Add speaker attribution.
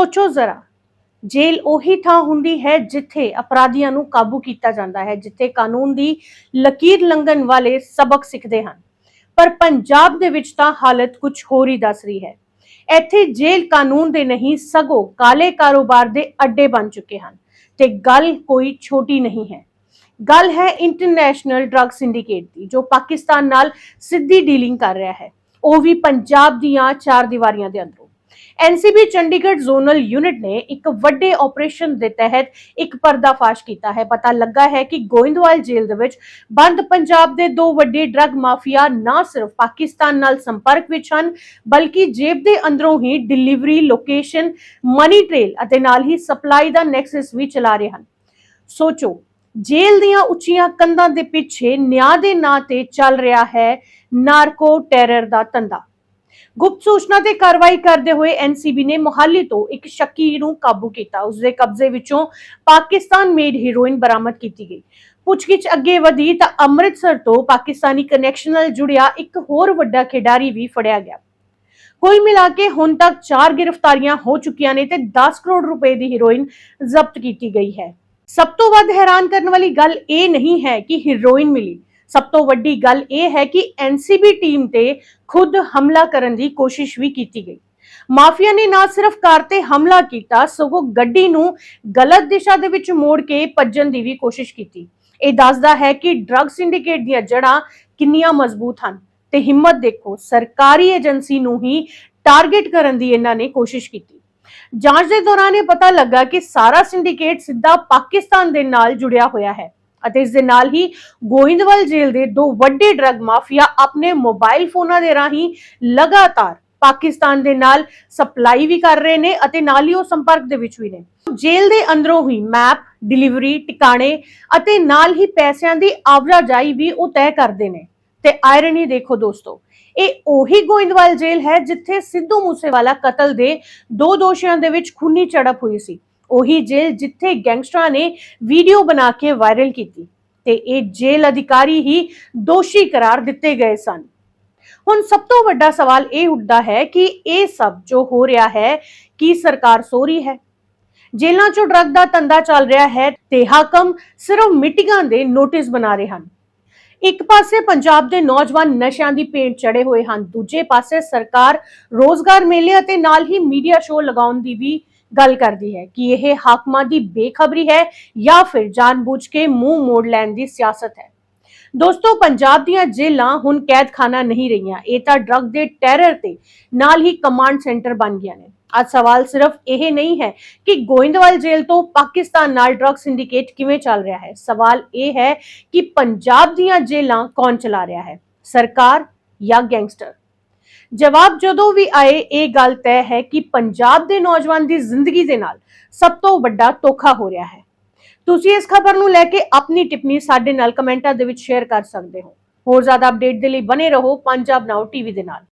Speaker 1: ਸੋਚੋ ਜ਼ਰਾ, ਜੇਲ੍ਹ ਉਹੀ ਥਾਂ ਹੁੰਦੀ ਹੈ ਜਿੱਥੇ ਅਪਰਾਧੀਆਂ ਨੂੰ ਕਾਬੂ ਕੀਤਾ ਜਾਂਦਾ ਹੈ, ਜਿੱਥੇ ਕਾਨੂੰਨ ਦੀ ਲਕੀਰ ਲੰਘਣ ਵਾਲੇ ਸਬਕ ਸਿੱਖਦੇ ਹਨ। ਪਰ ਪੰਜਾਬ ਦੇ ਵਿੱਚ ਤਾਂ ਹਾਲਤ ਕੁਝ ਹੋਰ ਹੀ ਦੱਸ ਰਹੀ ਹੈ। ਇੱਥੇ ਜੇਲ੍ਹ ਕਾਨੂੰਨ ਦੇ ਨਹੀਂ, ਸਗੋਂ ਕਾਲੇ ਕਾਰੋਬਾਰ ਦੇ ਅੱਡੇ ਬਣ ਚੁੱਕੇ ਹਨ ਤੇ ਗੱਲ ਕੋਈ ਛੋਟੀ ਨਹੀਂ ਹੈ। ਗੱਲ ਹੈ ਇੰਟਰਨੈਸ਼ਨਲ ਡਰੱਗ ਸਿੰਡੀਕੇਟ ਦੀ, ਜੋ ਪਾਕਿਸਤਾਨ ਨਾਲ ਸਿੱਧੀ ਡੀਲਿੰਗ ਕਰ ਰਿਹਾ ਹੈ। ਉਹ ਵੀ ਪੰਜਾਬ ਦੀਆਂ ਚਾਰ ਦੀਵਾਰੀਆਂ ਦੇ ਅੰਦਰ। ਐਨਸੀਬੀ ਚੰਡੀਗੜ੍ਹ ਜ਼ੋਨਲ ਯੂਨਿਟ ਨੇ ਇੱਕ ਵੱਡੇ ਆਪਰੇਸ਼ਨ ਦੇ ਤਹਿਤ ਇੱਕ ਪਰਦਾਫਾਸ਼ ਕੀਤਾ ਹੈ। ਪਤਾ ਲੱਗਾ ਹੈ ਕਿ ਗੋਇੰਦਵਾਲ ਜੇਲ੍ਹ ਦੇ ਵਿੱਚ ਬੰਦ ਪੰਜਾਬ ਦੇ ਦੋ ਵੱਡੇ ਡਰੱਗ ਮਾਫੀਆ ਨਾ ਸਿਰਫ ਪਾਕਿਸਤਾਨ ਨਾਲ ਸੰਪਰਕ ਵਿੱਚ ਹਨ, ਬਲਕਿ ਜੇਬ ਦੇ ਅੰਦਰੋਂ ਹੀ ਡਿਲੀਵਰੀ, ਲੋਕੇਸ਼ਨ, ਮਨੀ ਟ੍ਰੇਲ ਅਤੇ ਨਾਲ ਹੀ ਸਪਲਾਈ ਦਾ ਨੈਕਸਸ ਵੀ ਚਲਾ ਰਹੇ ਹਨ। ਸੋਚੋ, ਜੇਲ੍ਹ ਦੀਆਂ ਉੱਚੀਆਂ ਕੰਧਾਂ ਦੇ ਪਿੱਛੇ ਨਿਆਂ ਦੇ ਨਾਂ ਤੇ ਚੱਲ ਰਿਹਾ ਹੈ ਨਾਰਕੋ ਟੈਰਰ ਦਾ ਧੰਦਾ। ਗੁਪਤ ਸੂਚਨਾ ਤੇ ਕਾਰਵਾਈ ਕਰਦੇ ਹੋਏ ਐਨਸੀਬੀ ਨੇ ਮੁਹਾਲੀ ਤੋਂ ਇੱਕ ਸ਼ੱਕੀ ਨੂੰ ਕਾਬੂ ਕੀਤਾ। ਉਸ ਦੇ ਕਬਜ਼ੇ ਵਿੱਚੋਂ ਪਾਕਿਸਤਾਨ ਮੇਡ ਹੀਰੋਇਨ ਬਰਾਮਦ ਕੀਤੀ ਗਈ। ਪੁੱਛਗਿੱਛ ਅੱਗੇ ਵਧੀ ਤਾਂ ਅੰਮ੍ਰਿਤਸਰ ਤੋਂ ਪਾਕਿਸਤਾਨੀ ਕਨੈਕਸ਼ਨ ਨਾਲ ਜੁੜਿਆ ਇੱਕ ਹੋਰ ਵੱਡਾ ਖਿਡਾਰੀ ਵੀ ਫੜਿਆ ਗਿਆ। ਕੁੱਲ ਮਿਲਾ ਕੇ ਹੁਣ ਤੱਕ 4 ਗ੍ਰਿਫਤਾਰੀਆਂ ਹੋ ਚੁੱਕੀਆਂ ਨੇ ਤੇ 10 ਕਰੋੜ ਰੁਪਏ ਦੀ ਹੀਰੋਇਨ ਜ਼ਬਤ ਕੀਤੀ ਗਈ ਹੈ। ਸਭ ਤੋਂ ਵੱਧ ਹੈਰਾਨ ਕਰਨ ਵਾਲੀ ਗੱਲ ਇਹ ਨਹੀਂ ਹੈ ਕਿ ਹੀਰੋਇਨ ਮਿਲੀ। ਸਭ ਤੋਂ ਵੱਡੀ ਗੱਲ ਇਹ ਹੈ ਕਿ ਐਨਸੀਬੀ ਟੀਮ ਤੇ ਖੁਦ ਹਮਲਾ ਕਰਨ ਦੀ ਕੋਸ਼ਿਸ਼ ਵੀ ਕੀਤੀ ਗਈ। ਮਾਫੀਆ ਨੇ ਨਾ ਸਿਰਫ ਕਾਰ ਤੇ ਹਮਲਾ ਕੀਤਾ, ਸਗੋਂ ਗੱਡੀ ਨੂੰ ਗਲਤ ਦਿਸ਼ਾ ਦੇ ਵਿੱਚ ਮੋੜ ਕੇ ਭੱਜਣ ਦੀ ਵੀ ਕੋਸ਼ਿਸ਼ ਕੀਤੀ। ਇਹ ਦੱਸਦਾ ਹੈ ਕਿ ਡਰੱਗ ਸਿੰਡੀਕੇਟ ਦੀਆਂ ਜੜ੍ਹਾਂ ਕਿੰਨੀਆਂ ਮਜ਼ਬੂਤ ਹਨ ਤੇ ਹਿੰਮਤ ਦੇਖੋ, ਸਰਕਾਰੀ ਏਜੰਸੀ ਨੂੰ ਹੀ ਟਾਰਗੇਟ ਕਰਨ ਦੀ ਇਹਨਾਂ ਨੇ ਕੋਸ਼ਿਸ਼ ਕੀਤੀ। ਜਾਂਚ ਦੇ ਦੌਰਾਨ ਇਹ ਪਤਾ ਲੱਗਾ ਕਿ ਸਾਰਾ ਸਿੰਡੀਕੇਟ ਸਿੱਧਾ ਪਾਕਿਸਤਾਨ ਦੇ ਨਾਲ ਜੁੜਿਆ ਹੋਇਆ ਹੈ। ਅਤੇ ਇਸ ਦੇ ਨਾਲ ਹੀ ਗੋਇੰਦਵਾਲ ਜੇਲ੍ਹ ਦੇ ਦੋ ਵੱਡੇ ਡਰੱਗ ਮਾਫੀਆ ਆਪਣੇ ਮੋਬਾਈਲ ਫੋਨਾਂ ਦੇ ਰਾਹੀਂ ਲਗਾਤਾਰ ਪਾਕਿਸਤਾਨ ਦੇ ਨਾਲ ਸਪਲਾਈ ਵੀ ਕਰ ਰਹੇ ਨੇ ਅਤੇ ਨਾਲ ਹੀ ਉਹ ਸੰਪਰਕ ਦੇ ਵਿੱਚ ਵੀ ਨੇ। ਜੇਲ੍ਹ ਦੇ ਅੰਦਰੋਂ ਹੀ ਮੈਪ ਡਿਲੀਵਰੀ ਟਿਕਾਣੇ ਅਤੇ ਨਾਲ ਹੀ ਪੈਸਿਆਂ ਦੀ ਆਵਾਜਾਈ ਵੀ ਉਹ ਤੈਅ ਕਰਦੇ ਨੇ। ਤੇ ਆਇਰਨੀ ਦੇਖੋ ਦੋਸਤੋ, ਇਹ ਉਹੀ ਗੋਇੰਦਵਾਲ ਜੇਲ੍ਹ ਹੈ ਜਿੱਥੇ ਸਿੱਧੂ ਮੂਸੇਵਾਲਾ ਕਤਲ ਦੇ ਦੋ ਦੋਸ਼ੀਆਂ ਦੇ ਵਿੱਚ ਖੂਨੀ ਝੜਪ ਹੋਈ ਸੀ। ਉਹੀ ਜੇਲ੍ਹ ਜਿੱਥੇ ਗੈਂਗਸਟਰਾਂ ਨੇ ਵੀਡੀਓ ਬਣਾ ਕੇ ਵਾਇਰਲ ਕੀਤੀ ਤੇ ਇਹ ਜੇਲ੍ਹ ਅਧਿਕਾਰੀ ਹੀ ਦੋਸ਼ੀ ਕਰਾਰ ਦਿੱਤੇ ਗਏ ਸਨ। ਹੁਣ ਸਭ ਤੋਂ ਵੱਡਾ ਸਵਾਲ ਇਹ ਉੱਠਦਾ ਹੈ ਕਿ ਇਹ ਸਭ ਜੋ ਹੋ ਰਿਹਾ ਹੈ, ਕੀ ਸਰਕਾਰ ਸੋ ਹੈ? ਜੇਲ੍ਹਾਂ 'ਚੋਂ ਡਰੱਗ ਦਾ ਧੰਦਾ ਚੱਲ ਰਿਹਾ ਹੈ ਤੇ ਹਾਕਮ ਸਿਰਫ ਮਿਟਿੰਗਾਂ ਦੇ ਨੋਟਿਸ ਬਣਾ ਰਹੇ ਹਨ। ਇੱਕ ਪਾਸੇ ਪੰਜਾਬ ਦੇ ਨੌਜਵਾਨ ਨਸ਼ਿਆਂ ਦੀ ਪੇਂਟ ਚੜੇ ਹੋਏ ਹਨ, ਦੂਜੇ ਪਾਸੇ ਸਰਕਾਰ ਰੋਜ਼ਗਾਰ ਮੇਲੇ ਅਤੇ ਨਾਲ ਹੀ ਮੀਡੀਆ ਸ਼ੋਅ ਲਗਾਉਣ ਦੀ ਵੀ ਗੱਲ ਕਰਦੀ ਹੈ ਕਿ ਇਹ ਹਾਕਮਾਂ ਦੀ ਬੇਖਬਰੀ ਹੈ ਜਾਂ ਫਿਰ ਜਾਣਬੁੱਝ ਕੇ ਮੂੰਹ ਮੋੜ ਲੈਣ ਦੀ ਸਿਆਸਤ ਹੈ। ਦੋਸਤੋ, ਪੰਜਾਬ ਦੀਆਂ ਜੇਲਾਂ ਹੁਣ ਕੈਦਖਾਨਾ ਨਹੀਂ ਰਹੀਆਂ। ਇਹ ਤਾਂ ਡਰੱਗ ਦੇ ਟੈਰਰ ਤੇ ਨਾਲ ਹੀ ਕਮਾਂਡ ਸੈਂਟਰ ਬਣ ਗਿਆ ਨੇ। ਅੱਜ ਸਵਾਲ ਸਿਰਫ ਇਹ ਨਹੀਂ ਹੈ ਕਿ ਗੋਇੰਦਵਾਲ ਜੇਲ੍ਹ ਤੋਂ ਪਾਕਿਸਤਾਨ ਨਾਲ ਡਰੱਗ ਸਿੰਡੀਕੇਟ ਕਿਵੇਂ ਚੱਲ ਰਿਹਾ ਹੈ। ਸਵਾਲ ਇਹ ਹੈ ਕਿ ਪੰਜਾਬ ਦੀਆਂ ਜੇਲਾਂ ਕੌਣ ਚਲਾ ਰਿਹਾ ਹੈ? ਸਰਕਾਰ ਜਾਂ ਗੈਂਗਸਟਰ? ਜਵਾਬ ਜਦੋਂ ਵੀ ਆਏ, ਇਹ ਗੱਲ ਤੈਅ ਹੈ ਕਿ ਪੰਜਾਬ ਦੇ ਨੌਜਵਾਨ ਦੀ ਜ਼ਿੰਦਗੀ ਦੇ ਨਾਲ ਸਭ ਤੋਂ ਵੱਡਾ ਧੋਖਾ ਹੋ ਰਿਹਾ ਹੈ। ਤੁਸੀਂ ਇਸ ਖਬਰ ਨੂੰ ਲੈ ਕੇ ਆਪਣੀ ਟਿੱਪਣੀ ਸਾਡੇ ਨਾਲ ਕਮੈਂਟਾਂ ਦੇ ਵਿੱਚ ਸ਼ੇਅਰ ਕਰ ਸਕਦੇ ਹੋ। ਹੋਰ ਜ਼ਿਆਦਾ ਅਪਡੇਟ ਦੇ ਲਈ ਬਨੇ ਰਹੋ ਪੰਜਾਬ ਨਾਓ ਟੀਵੀ ਦੇ ਨਾਲ।